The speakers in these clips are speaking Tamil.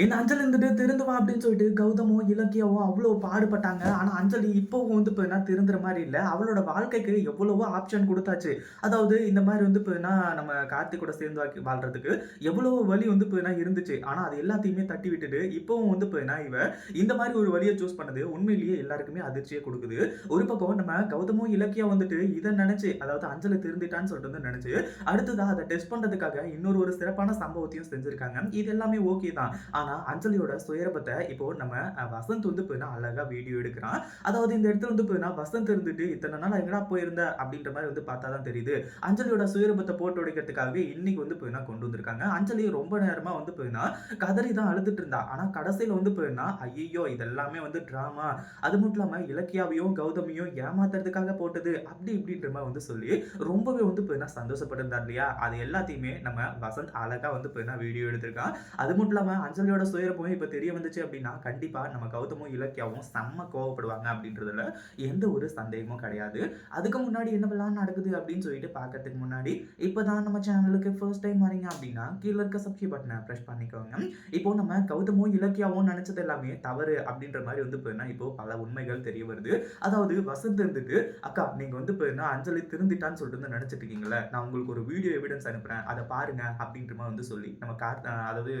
இந்த அஞ்சல் இருந்துட்டு திருந்து வா அப்படின்னு சொல்லிட்டு கௌதமோ இலக்கியாவோ அவ்வளோ பாடுபட்டாங்க. ஆனால் அஞ்சலி இப்போவும் வந்து இப்போ என்ன திருந்துற மாதிரி இல்லை. அவளோட வாழ்க்கைக்கு எவ்வளவோ ஆப்ஷன் கொடுத்தாச்சு. அதாவது இந்த மாதிரி வந்து இப்போ என்ன நம்ம கார்த்திக் கூட சேர்ந்து வாக்கி- வாழ்றதுக்கு எவ்வளவோ வழி வந்து இப்போ என்ன இருந்துச்சு. ஆனால் அது எல்லாத்தையுமே தட்டி விட்டுட்டு இப்போவும் வந்து இப்போ என்ன இவ இந்த மாதிரி ஒரு வழியை சூஸ் பண்ணது உண்மையிலேயே எல்லாருக்குமே அதிர்ச்சியை கொடுக்குது. ஒரு பக்கம் நம்ம கௌதமோ இலக்கியா வந்துட்டு இதை நினைச்சு அதாவது அஞ்சலி திருந்திட்டான்னு சொல்லிட்டு வந்து நினைச்சு அடுத்ததாக அதை டெஸ்ட் பண்ணுறதுக்காக இன்னொரு ஒரு சிறப்பான சம்பவத்தையும் செஞ்சிருக்காங்க. இது எல்லாமே ஓகே தான். ஆனால் அஞ்சலியோட சுயரபத்தை இப்போ நம்ம வசந்த் வந்து போயினா அழகாக வீடியோ எடுக்கிறான். அதாவது இந்த இடத்துல வந்து போயினா வசந்த் இருந்துட்டு இத்தனை நாள் எங்கடா போயிருந்த? அப்படின்ற மாதிரி வந்து பார்த்தா தான் தெரியுது. அஞ்சலியோட சுயரபத்தை போட்டு உடைக்கிறதுக்காகவே இன்னைக்கு வந்து போயினா கொண்டு வந்திருக்காங்க. அஞ்சலி ரொம்ப நேரமாக வந்து போயினா கதறி தான் அழுதுட்டு இருந்தா. ஆனால் கடைசியில் வந்து போயினா ஐயோ இதெல்லாமே வந்து ட்ராமா அது மட்டும் இல்லாமல் இலக்கியாவையும் கௌதமியும் ஏமாத்துறதுக்காக போட்டது. அப்படி இப்படின்ற மாதிரி வந்து சொல்லி ரொம்பவே வந்து போயினா சந்தோஷப்பட்டிருந்தார் இல்லையா? அது எல்லாத்தையுமே நம்ம வசந்த் அழகாக வந்து போயினா வீடியோ எடுத்திருக்கான். அது மட்டும் இல்லாமல் அஞ்சலி அஞ்சலியோட சுயரப்பும் இப்போ தெரிய வந்துச்சு அப்படின்னா கண்டிப்பாக நம்ம கௌதமும் இலக்கியாவும் செம்ம கோவப்படுவாங்க அப்படின்றதுல எந்த ஒரு சந்தேகமும் கிடையாது. அதுக்கு முன்னாடி என்னவெல்லாம் நடக்குது அப்படின்னு சொல்லிட்டு பார்க்கறதுக்கு முன்னாடி இப்போ தான் நம்ம சேனலுக்கு ஃபர்ஸ்ட் டைம் வரீங்க அப்படின்னா கீழே இருக்க சப்ஸ்கிரைப் பட்டனை ப்ரெஸ் பண்ணிக்கோங்க. இப்போ நம்ம கௌதமும் இலக்கியாவும் நினச்சது எல்லாமே தவறு அப்படின்ற மாதிரி வந்து போயினா இப்போ பல உண்மைகள் தெரிய வருது. அதாவது வசந்த் இருந்துட்டு அக்கா நீங்க வந்து போயினா அஞ்சலி திருந்திட்டான்னு சொல்லிட்டு வந்து நினைச்சிட்டு இருக்கீங்களே நான் உங்களுக்கு ஒரு வீடியோ எவிடன்ஸ் அனுப்புறேன். அதை பாருங்க அப்படின்ற மாதிரி வந்து சொல்லி நம்ம கார் அதாவது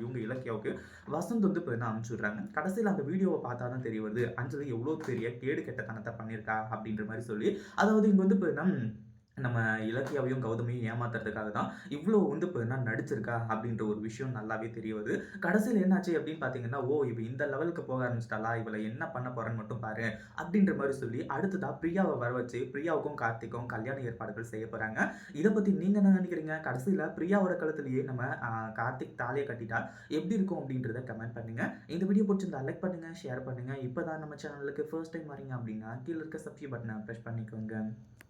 இவங்க இலக்கிய இலக்கியாவுக்கு வசந்த் வந்து இப்போ அனுப்பிச்சு விட்றாங்க கடைசியில் அந்த வீடியோவை பார்த்தா தான் தெரிய வருது. அஞ்சலி எவ்வளோ பெரிய கேடு கெட்டத்தனத்தை பண்ணியிருக்கா அப்படின்ற மாதிரி சொல்லி அதாவது இங்க வந்து போயினா நம்ம இலக்கியாவையும் கௌதமையும் ஏமாத்துறதுக்காக தான் இவ்வளோ வந்து இப்போ என்ன நடிச்சிருக்கா அப்படின்ற ஒரு விஷயம் நல்லாவே தெரிய வருது. கடைசியில் என்னாச்சு அப்படின்னு பார்த்தீங்கன்னா ஓ இவ இந்த லெவலுக்கு போக ஆரம்பிச்சிட்டாலா இவளை என்ன பண்ண போறேன்னு மட்டும் பாரு அப்படின்ற மாதிரி சொல்லி அடுத்ததா பிரியாவை வர வச்சு பிரியாவுக்கும் கார்த்திக்கும் கல்யாண ஏற்பாடுகள் செய்ய போகிறாங்க இதை பற்றி நீங்கள் என்ன நினைக்கிறீங்க? கடைசியில் பிரியாவோட கழுத்துலயே நம்ம கார்த்திக் தாலியை கட்டிட்டா எப்படி இருக்கும் அப்படின்றத கமெண்ட் பண்ணுங்கள் இந்த வீடியோ பிடிச்சிருந்தா லைக் பண்ணுங்கள் ஷேர் பண்ணுங்க. இப்போதான் நம்ம சேனலுக்கு ஃபர்ஸ்ட் டைம் வரீங்க அப்படின்னா கீழே இருக்க சப்ஸ்கிரைப் பட்டனை ப்ரெஸ் பண்ணிக்கோங்க.